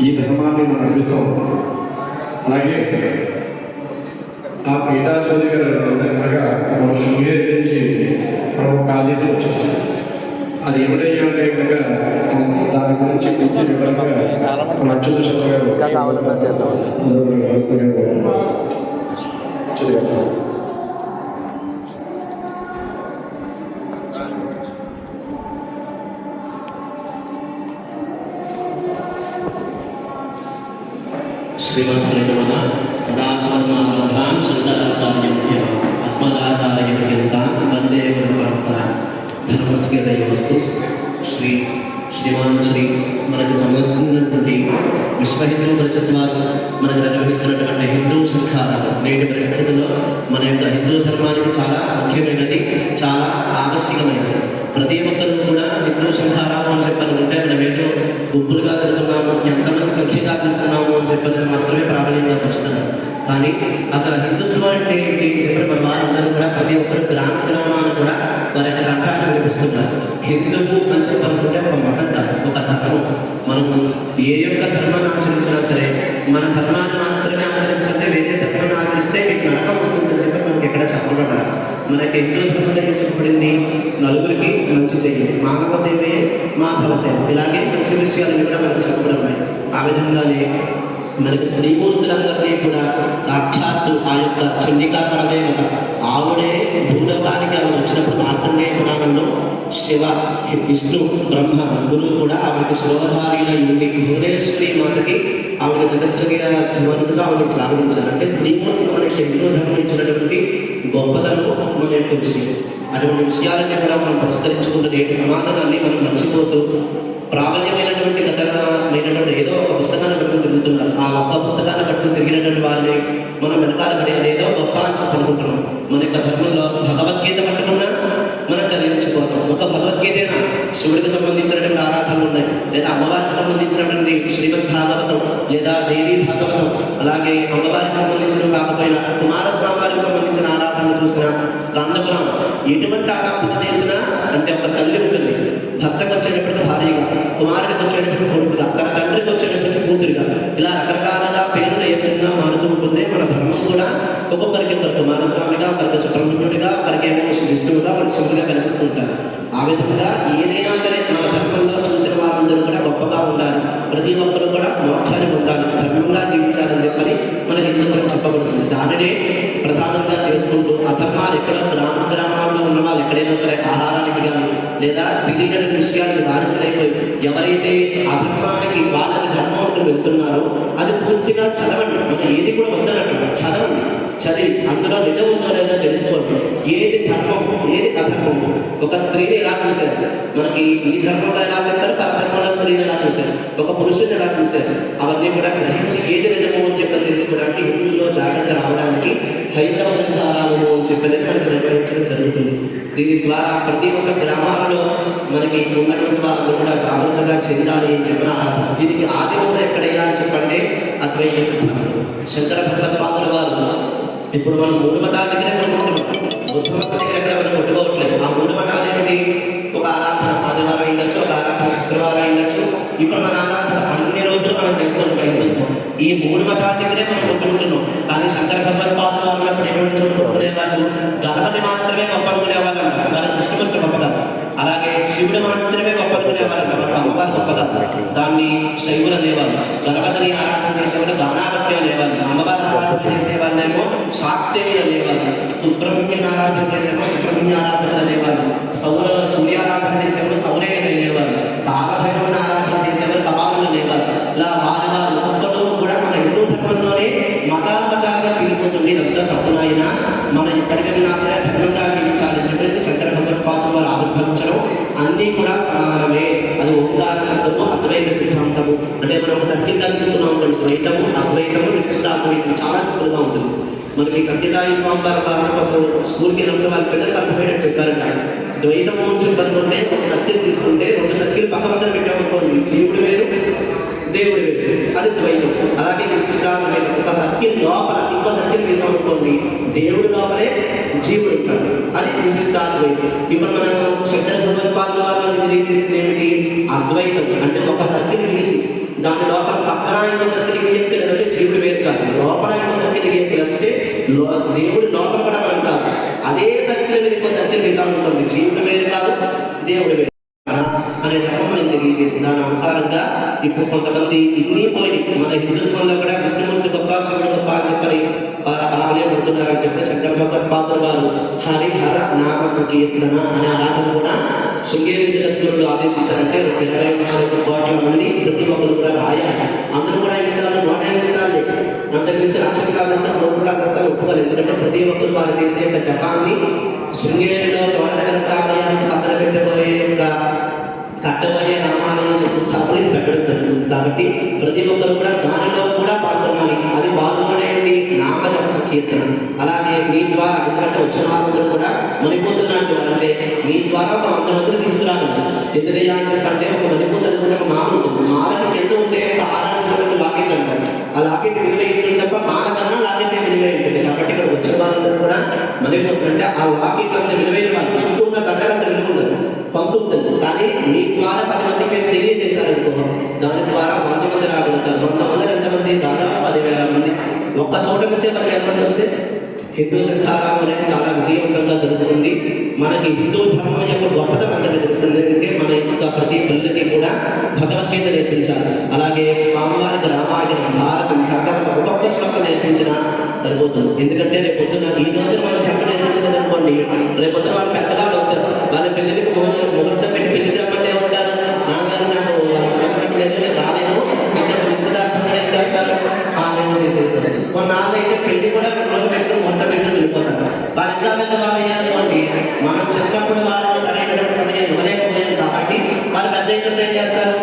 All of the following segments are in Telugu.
ఈ ధర్మాన్ని మనం నడిపిస్తూ ఉంటాం అలాగే ఆ పీఠాధిపతి గారు అనగా మన శృంగేరి నుంచి ఒక కాల్ చేసి వచ్చాం. అది అంటే కనుక దాని గురించి కొంచెం వివరంగా మన అచ్యుత శర్మ గారు శ్రీమద్గురుడు మన సదాశివస్మారభ్యాం శంకరాచార్యభ్య అస్మదాచార్యభ్యంతాం వందే గురుపరంపర ధనమస్య దైవస్తు శ్రీ శ్రీమాన్ శ్రీ మనకు సంబంధించినటువంటి విశ్వ పరిషత్ వారు మనకు నిర్వహిస్తున్నటువంటి హిందూ సంఘాలు నేటి పరిస్థితుల్లో మన యొక్క హిందూ ధర్మానికి చాలా ముఖ్యమైనది చాలా ఆవశ్యకమైనది। ప్రతి ఒక్కరూ కూడా హిందూ సంఘారాలు చెప్పాలి ఉంటే మనం ఏదో గుంపులుగా వెళ్తున్నాము ఎంతమంది సంఖ్యగా వెళ్తున్నాము కానీ అసలు హిందుత్వం అంటే ఏంటి చెప్పిన పరమానందరూ కూడా ప్రతి ఒక్కరు గ్రామ గ్రామాలు కూడా వారి యొక్క తంత్రాన్ని వినిపిస్తున్నారు. హిందువు అని చెప్పాలంటే ఒక మతం కాదు ఒక ధర్మం. మనం ఏ యొక్క ధర్మాన్ని ఆచరించినా సరే మన ధర్మాన్ని మాత్రమే ఆచరించాలంటే వేరే ధర్మాన్ని ఆచరిస్తే మీకు నరకం వస్తుందని చెప్పి మనకి ఎక్కడ చెప్పబడాలి మనకి హిందూ ధర్మంలో ఏం చెప్పబడింది? నలుగురికి మంచి చెయ్యి మానవ మా బాబస్ సేవ. ఇలాగే మంచి విషయాలు కూడా మనకు చెప్పబడతాయి ఆ విధంగానే మనకి స్త్రీమూర్తులందరినీ కూడా సాక్షాత్తు ఆ యొక్క చండికా పరదేవత. ఆవిడే భూలోకానికి ఆవిడ వచ్చినప్పుడు మార్కండేయ పురాణంలో శివ విష్ణు బ్రహ్మ గురువు కూడా ఆవిడకి శిరోధారిలో ఉండి భువనేశ్వరి మాతకి ఆవిడ జగజ్జగ ధర్మనుడుగా ఆవిడ స్వాగతించారు. అంటే స్త్రీమూర్తులు మనకి హిందూ ధర్మించినటువంటి ఇచ్చినటువంటి గొప్పతనం మన యొక్క విషయం. అటువంటి విషయాలన్నీ కూడా మనం పరిష్కరించుకుంటూ నేటి సమాధానాన్ని మనం మర్చిపోతూ ప్రాబల్యమైనటువంటి గతమైనటువంటి ఏదో ఒక పుస్తకాన్ని పట్టుకుని తిరుగుతున్నారు. ఆ ఒక్క పుస్తకాన్ని పట్టుకుని తిరిగినటువంటి వారిని మనం వెనకాల పడి అదేదో గొప్ప అని చెప్పనుకుంటున్నాం. మన యొక్క ధర్మంలో భగవద్గీత పట్టుకున్నా మనం తరలించిపోతాం ఒక ఏదైనా శివుడికి సంబంధించినటువంటి ఆరాధనలు ఉన్నాయి. లేదా అమ్మవారికి సంబంధించినటువంటి శ్రీమద్ భాగవతం లేదా దేవీ భాగవతం అలాగే అమ్మవారికి సంబంధించిన కాకపోయినా కుమారస్వామి వారికి సంబంధించిన ఆరాధనలు చూసినా స్కందపురం ఎటువంటి ఆరాధన చేసినా అంటే ఒక తల్లి ఉంటుంది. భర్తకు వచ్చేటప్పటికి భార్యగా కుమారుడికి వచ్చేటప్పటికి కొడుకుగా తన తండ్రికి వచ్చేటప్పటికి కూతురుగా. ఇలా రకరకాలుగా పేర్లు ఏ విధంగా మారుతూ ఉంటుంది మన ధర్మం కూడా ఒక్కొక్కరికి ఒకరు కుమారస్వామిగా ఒకరికి సుబ్రహ్మణ్యుడిగా ఒకరికి ఏమో విష్ణువుగా మన శివుడిగా కనిపిస్తుంటారు విధంగా ఏదైనా సరే మన ధర్మంలో చూసిన వారందరూ కూడా గొప్పగా ఉండాలి. ప్రతి ఒక్కరు కూడా మోక్షాన్ని పొందాలి. ధర్మంగా జీవించాలని చెప్పని మన హిందువులకు చెప్పబడుతుంది. దానినే ప్రధానంగా చేసుకుంటూ అధర్మాలు ఎక్కడ గ్రామ గ్రామాల్లో ఉన్న వాళ్ళు ఎక్కడైనా సరే ఆహారానికి కానీ లేదా తెలియని విషయానికి బానిసలైపోయి ఎవరైతే అధర్మానికి వాళ్ళకి ధర్మం వెళ్తున్నారో అది పూర్తిగా చదవండి. మనం ఏది కూడా వద్దనట్టు చదివి అందులో నిజం ఉందో లేదో తెలుసుకోండి ఏది ధర్మం ఏది అధర్మం ఒక స్త్రీని ఎలా చూశారు? మనకి ఈ ధర్మంలో ఎలా చెప్తారు పరధర్మంలో స్త్రీని ఎలా చూశారు? ఒక పురుషుని ఎలా చూశారు? అవన్నీ కూడా గ్రహించి ఏది నిజమో అని చెప్పని తెలుసుకోవడానికి హిందువుల్లో జాగ్రత్త రావడానికి హైందవ సంధారాలు అని చెప్పేది మనకి నిర్వహించడం జరుగుతుంది. దీని ద్వారా ప్రతి ఒక్క గ్రామాలలో మనకి ఉన్నటువంటి వాళ్ళందరూ కూడా జాగ్రత్తగా చెందాలి అని చెప్పిన దీనికి ఆది ఎక్కడైనా అని చెప్పంటే అద్వైత సిద్ధాంతం. శంకర భగవత్పాదుల వారు ఇప్పుడు మనం మూడు మతాల దగ్గర బుద్ధ మతం దగ్గర మనం కొట్టుకోవట్లేదు ఆ మూడు మతాలు ఒక ఆరాధన ఆదివారం అయిండొచ్చు ఒక ఆరాధన శుక్రవారం అయిండొచ్చు. ఇప్పుడు మన ఆరాధన అన్ని రోజులు మనం చేస్తున్నాం హిందుత్వం ఈ మూడు మతాల దగ్గరే మనం కొట్టుకుంటున్నాం కానీ శంకర భగవత్పాదుల పాపం ఉన్నప్పుడు ఎటువంటి చోటు గణపతి మాత్రమే గొప్ప అనుకునేవాళ్ళు అంటారు వాళ్ళ కృష్ణకృష్ణ గొప్ప అలాగే శివుడు మాత్రమే గొప్ప అనుకునేవాళ్ళు కాబట్టి అమ్మవారు గొప్ప కాదు దాన్ని శైవులు అనేవాళ్ళు గణపతిని ఆరాధన చేసేవాళ్ళు గానాపత్యం అనేవాళ్ళు అమ్మవారిని ఆరాధన చేసేవాళ్ళేమో శాక్తేయులు అనేవాళ్ళు సుబ్రహ్మణ్యం ఆరాధన చేసేమో సుబ్రహ్మణ్య ఆరాధన అనేవాళ్ళు సౌర సూర్య ఆరాధన చేసేవాళ్ళు సౌరేయులు అనేవాళ్ళు అంటే మనం ఒక సత్యంగా తీసుకున్నాం అనుకోండి. ద్వైతము అద్వైతము విశిష్టాద్వైతం చాలా సింపుల్గా ఉంటుంది. మనకి సత్యసాయి స్వామి వారి కారణం అసలు స్కూల్కి వెళ్ళినప్పుడు వాళ్ళ పిల్లలు అర్థమయ్యేటట్టు చెప్పారంట ద్వైతము అని చెప్పనుకుంటే ఒక సత్యం తీసుకుంటే రెండు సత్యం పక్క పక్కన పెట్టామనుకోండి జీవుడు వేరు దేవుడు వేరు. అది ద్వైతం. అలాగే విశిష్టాద్వైతం ఒక సత్యం లోపల ఇంకో సత్యం తీసామనుకోండి దేవుడు లోపలే జీవుడు ఉంటాడు. అది విశిష్టాద్వైతం ఇప్పుడు మనం శంకర భగవత్పాదుల వారు తెలియజేసింది ఏమిటి? అద్వైతం అంటే ఒక సత్యం తీసి దాని లోపల పక్కన ఆయన సర్కిల్ గీయకి జీవుడు వేరు కాదు. లోపల ఆయన సర్కిల్ గీయకి దేవుడు లోపల కూడా అంటారు అదే సర్కిల్ మీద ఇంకో సర్కిల్ ఉంటుంది జీవుడు వేరు కాదు దేవుడు వేరు అనే తప్పమని తెలియజేసి దాని అనుసారంగా ఇప్పుడు కొంతమంది ఇన్ని పోయి మన హిందుత్వంలో కూడా విష్ణుమూర్తి గొప్ప శివుడు గొప్ప అని చెప్పని అలాగే పడుతున్నారని చెప్పి శంకర్ భగవత్ పాత్ర వారు హరిహర నామ సంకీర్తన అనే ఆరాధన కూడా శృంగేరి జగద్గురులు ఆదేశించారంటే ఇరవై నాలుగు కోట్ల మంది ప్రతి ఒక్కరు కూడా రాయాలి. అందరూ కూడా ఐదు సార్లు నూట ఎనిమిది సార్లు అంతకుమించి రాష్ట్ర వికాస సంస్థ మూడు కాసేస్తారు ఒప్పుకోలేదు. ఎందుకంటే ప్రతి ఒక్కరు వారు చేసే యొక్క జపాన్ని శృంగేరిలో చోటనగర ఆలయానికి పక్కన పెట్టబోయే యొక్క కట్టబోయే రామాలయం శంకుస్థాపన ఇది పెట్టడం జరుగుతుంది. కాబట్టి ప్రతి ఒక్కరు కూడా దానిలో కూడా పాల్గొనాలి. అది పాల్గొనేది నామజప సంకీర్తన. అలా మీ ద్వారా ఎందుకంటే వచ్చిన వాళ్ళందరూ కూడా మణిపూసలు లాంటి వాళ్ళంటే మీ ద్వారా ఒక వంద మందిని తీసుకురాలి ఎందుకయ్యా అని చెప్పంటే ఒక మణిపూస అనుకుంటే ఒక మాల ఉంటుంది. మాలకి కింద ఉంచే ఆరాధించినట్టు లాకెట్ అంటారు. ఆ లాకెట్ విలువైంటుంది తప్ప మాల కన్నా లాకెట్ విలువై ఉంటుంది. కాబట్టి ఇక్కడ వచ్చిన వాళ్ళందరూ కూడా మణిపూసలు అంటే ఆ లాకెట్ అంత విలువైన వాళ్ళు. చుట్టూ ఉన్న గడ్డలంత విలువ ఉండదు. కానీ మీ ద్వారా పది మందికి మీరు తెలియజేశారనుకో దాని ద్వారా వంద మంది రాగలుగుతారు. వంద మంది ఎంతమంది దాదాపు పదివేల మంది. ఒక్క చోట నుంచే మనకి ఎంతమంది వస్తే హిందూ శంఖారామం అనేది చాలా విజయవంతంగా జరుగుతుంది. మనకి హిందూ ధర్మం యొక్క గొప్పతనం అంటే తెలుస్తుంది. అంటే మన యొక్క ప్రతి పిల్లలకి కూడా భగవద్గీత నేర్పించాలి. అలాగే స్వామివారికి రామాయణం భారతం కాకపోతే ఒక్కొక్క శ్లోకం నేర్పించినా సరిపోతుంది. ఎందుకంటే రేపు పొద్దున ఈ రోజు వెళ్ళిపోతారు ఇంకా పెద్ద అయ్యారనుకోండి మనం చెప్పినప్పుడు వాళ్ళకి సరైనటువంటి సమయం ఇవ్వలేకపోయాం కాబట్టి వాళ్ళు పెద్ద ఇక్కడ ఏం చేస్తారు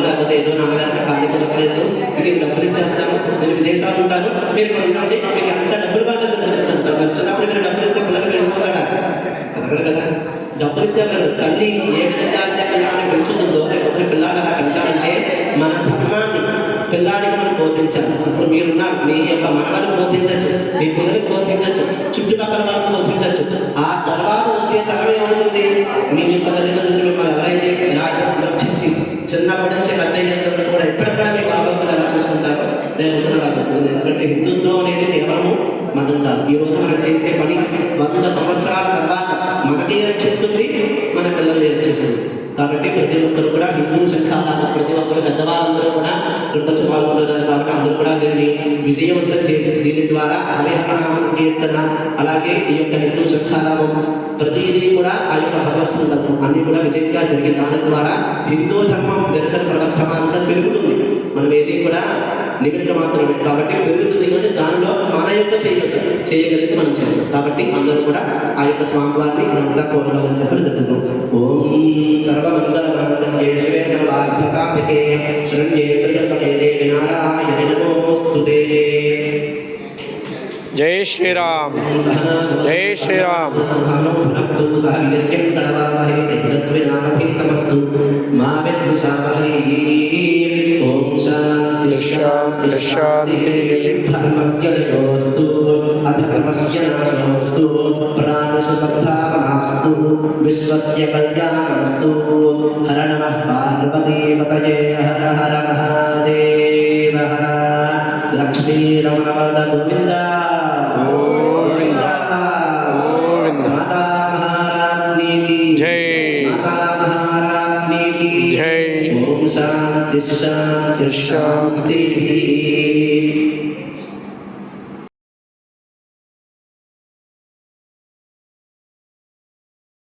లేకపోతే ఏదో నాన్నగారికి ఖాళీ కుదరలేదు మీకు డబ్బులు ఇచ్చేస్తాను నేను విదేశాలు ఉంటాను మీరు ఇక్కడ ఉండండి మీకు ఎంత డబ్బులు పడుతుందో తెలుస్తాను వచ్చినప్పుడు మీరు డబ్బులు ఇస్తే పిల్లలు వెళ్ళిపోతాడా అడగరు కదా డబ్బులు ఇస్తే తల్లి ఏ విధంగా అయితే పిల్లాన్ని పెంచుతుందో లేకపోతే పిల్లలు అలా పెంచాలంటే మన ధర్మాన్ని బోధించాలి ఇప్పుడు మీరున్నారు. మీ యొక్క మనవలను బోధించవచ్చు మీ పిల్లలకు బోధించవచ్చు చుట్టుపక్కల వాళ్ళకు బోధించవచ్చు ఆ తర్వాత వచ్చే తరం ఏమవుతుంది మీ యొక్క తల్లిదండ్రులు మిమ్మల్ని ఎవరైతే ఇలా అయితే సంరక్షించి చిన్నప్పటి నుంచి పెద్ద అయ్యేంత వరకు కూడా ఎక్కడెక్కడ మీ బాగోగులు ఎలా చూసుకుంటారు నేను ఉత్తరం చెప్తుంది ఎందుకంటే హిందుత్వం అనేది కేవలము మతం కాదు ఈ రోజు మనం చేసే పని వంద సంవత్సరాల కాబట్టి ప్రతి ఒక్కరు కూడా హిందూ శంఖాలను ప్రతి ఒక్కరు పెద్దవాళ్ళందరూ కూడా కృపచ్చు పాల్గొంటున్నారు కాబట్టి అందరూ కూడా దీన్ని విజయవంతం చేసి దీని ద్వారా హరిహరనామ సంకీర్తన అలాగే ఈ యొక్క హిందూ శంఖారామం ప్రతిదీ కూడా ఆ యొక్క భగవత్ సందర్భం అన్ని కూడా విజయంగా జరిగిన దాని ద్వారా హిందూ ధర్మం నిరంతర అంతా పెరుగుతుంది. మనం ఏది కూడా నిమిత్త మాత్రమే. కాబట్టి పెరుగుతుంది కానీ దానిలో యొక్క చేయగలి చేయగలిగి మనం చేయాలి. కాబట్టి అందరూ కూడా ఆ యొక్క స్వామివారిని ఇదంతా కోరవాలని చెప్పని జరుగుతుంది. ఓం సర్వమంగళ శివే సర్వార్థసాధికే శరణ్యే త్రయంబకే దేవి నారాయణ నమోస్తుతే జై శ్రీరామ్. జై శ్రీరామ్. శాంతి శాంతి ధర్మస్య జయోస్తు అధర్మస్య నాశోస్తు ప్రాణశ సద్భావనాస్తు విశ్వస్య కళ్యాణమస్తు హర నమః పార్వతీపతయే హర హర మహాదేవ హర లక్ష్మీ రమణ వరద గోవింద గోవింద. గోవింద. మాతా మహారాజ్ఞీ కీ జై. మాతా